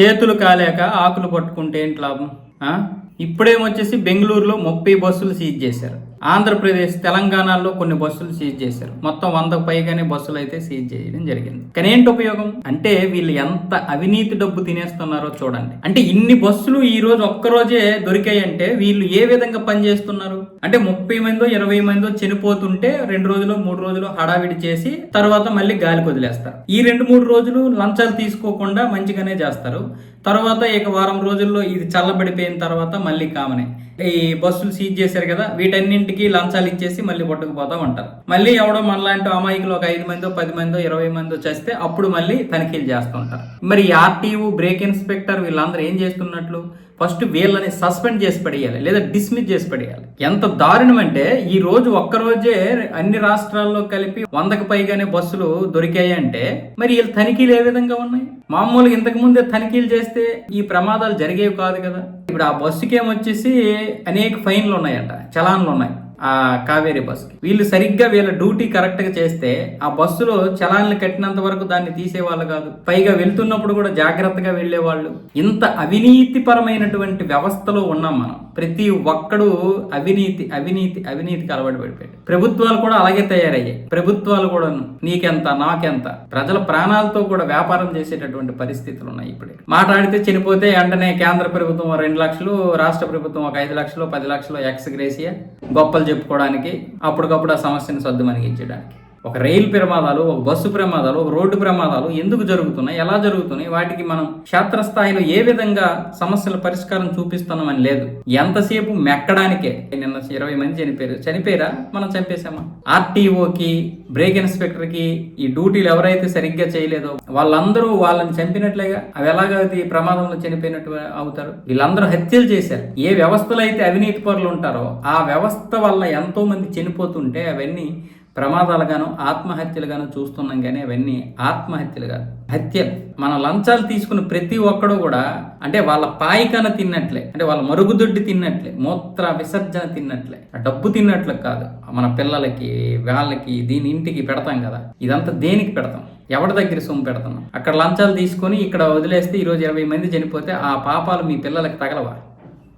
చేతులు కాలేక ఆకులు పట్టుకుంటే ఏంటి లాభం? ఇప్పుడేమొచ్చేసి బెంగళూరులో ముప్పై బస్సులు సీజ్ చేశారు. ఆంధ్రప్రదేశ్ తెలంగాణలో కొన్ని బస్సులు సీజ్ చేశారు. మొత్తం వందకు పైగానే బస్సులు అయితే సీజ్ చేయడం జరిగింది. కానీ ఏంటి ఉపయోగం? అంటే వీళ్ళు ఎంత అవినీతి డబ్బు తినేస్తున్నారో చూడండి. అంటే ఇన్ని బస్సులు ఈ రోజు ఒక్కరోజే దొరికాయంటే వీళ్ళు ఏ విధంగా పనిచేస్తున్నారు అంటే ముప్పై మందో ఇరవై మందో చనిపోతుంటే రెండు రోజులు మూడు రోజులు హడావిడి చేసి తర్వాత మళ్ళీ గాలి వదిలేస్తారు ఈ రెండు మూడు రోజులు లంచాలు తీసుకోకుండా మంచిగానే చేస్తారు. తర్వాత ఇక వారం రోజుల్లో ఇది చల్లబడిపోయిన తర్వాత మళ్ళీ కామనే. ఈ బస్సులు సీజ్ చేశారు కదా వీటన్నింటికి లంచాలు ఇచ్చేసి మళ్ళీ పట్టుకుపోతా ఉంటారు. మళ్ళీ ఎవడో మనలాంటి అమాయకులు ఒక ఐదు మందో పది మందో ఇరవై మందో చేస్తే అప్పుడు మళ్ళీ తనిఖీలు చేస్తుంటారు మరి ఆర్టీఓ బ్రేక్ ఇన్స్పెక్టర్ వీళ్ళందరూ ఏం చేస్తున్నట్లు? ఫస్ట్ వీళ్ళని సస్పెండ్ చేసి పడేయాలి లేదా డిస్మిస్ చేసి పడేయాలి. ఎంత దారుణం అంటే ఈ రోజు ఒక్క రోజే అన్ని రాష్ట్రాల్లో కలిపి వందకు పైగానే బస్సులు దొరికాయి అంటే మరి వీళ్ళు తనిఖీలు ఏ విధంగా ఉన్నాయి? మామూలుగా ఇంతకు ముందే తనిఖీలు చేస్తే ఈ ప్రమాదాలు జరిగేవి కాదు కదా. ఇప్పుడు ఆ బస్సుకి ఏమొచ్చేసి అనేక ఫైన్లు ఉన్నాయంట చలాన్లు ఉన్నాయి ఆ కావేరీ బస్సుకి. వీళ్ళు సరిగ్గా వీళ్ళ డ్యూటీ కరెక్ట్గా చేస్తే ఆ బస్సులో చలాన్లు కట్టినంత వరకు దాన్ని తీసేవాళ్ళు కాదు. పైగా వెళ్తున్నప్పుడు కూడా జాగ్రత్తగా వెళ్ళేవాళ్ళు. ఇంత అవినీతిపరమైనటువంటి వ్యవస్థలో ఉన్నాం మనం. ప్రతి ఒక్కడు అవినీతి అవినీతి అవినీతికి అలవాటు పడిపోయాడు. ప్రభుత్వాలు కూడా అలాగే తయారయ్యాయి. ప్రభుత్వాలు కూడా నీకెంత నాకెంత? ప్రజల ప్రాణాలతో కూడా వ్యాపారం చేసేటటువంటి పరిస్థితులు ఉన్నాయి ఇప్పుడే. మాట్లాడితే చనిపోతే వెంటనే కేంద్ర ప్రభుత్వం రెండు లక్షలు రాష్ట్ర ప్రభుత్వం ఒక ఐదు లక్షలు పది లక్షలు ఎక్స్ గ్రేసియా గొప్పలు చెప్పుకోవడానికి అప్పటికప్పుడు ఆ సమస్యను సర్దుమనిగించడానికి ఒక రైలు ప్రమాదాలు ఒక బస్సు ప్రమాదాలు ఒక రోడ్డు ప్రమాదాలు ఎందుకు జరుగుతున్నాయి? ఎలా జరుగుతున్నాయి? వాటికి మనం క్షేత్రస్థాయిలో ఏ విధంగా సమస్యల పరిష్కారం చూపిస్తున్నామని లేదు. ఎంతసేపు మెక్కడానికే? నిన్న ఇరవై మంది చనిపోయారు. చనిపోయారా? మనం చంపేశామా? ఆర్టీఓకి బ్రేక్ ఇన్స్పెక్టర్కి ఈ డ్యూటీలు ఎవరైతే సరిగ్గా చేయలేదో వాళ్ళందరూ వాళ్ళని చంపినట్లేగా? అవి ఎలాగా అది ప్రమాదంలో చనిపోయినట్టు అవుతారు? వీళ్ళందరూ హత్యలు చేశారు. ఏ వ్యవస్థలో అయితే అవినీతి పరులు ఉంటారో ఆ వ్యవస్థ వల్ల ఎంతో మంది చనిపోతుంటే అవన్నీ ప్రమాదాలుగాను ఆత్మహత్యలుగాను చూస్తున్నాం కానీ అవన్నీ ఆత్మహత్యలు కాదు. హత్యలు. మన లంచాలు తీసుకున్న ప్రతి ఒక్కడు కూడా అంటే వాళ్ళ పాయికన తిన్నట్లే అంటే వాళ్ళ మరుగుదొడ్డి తిన్నట్లే మూత్ర విసర్జన తిన్నట్లే. ఆ డబ్బు తిన్నట్లు కాదు. మన పిల్లలకి వాళ్ళకి దీని ఇంటికి పెడతాం కదా. ఇదంతా దేనికి పెడతాం? ఎవరి దగ్గర సొమ్ము పెడతాం అక్కడ లంచాలు తీసుకొని ఇక్కడ వదిలేస్తే ఈరోజు ఇరవై మంది చనిపోతే ఆ పాపాలు మీ పిల్లలకి తగలవా?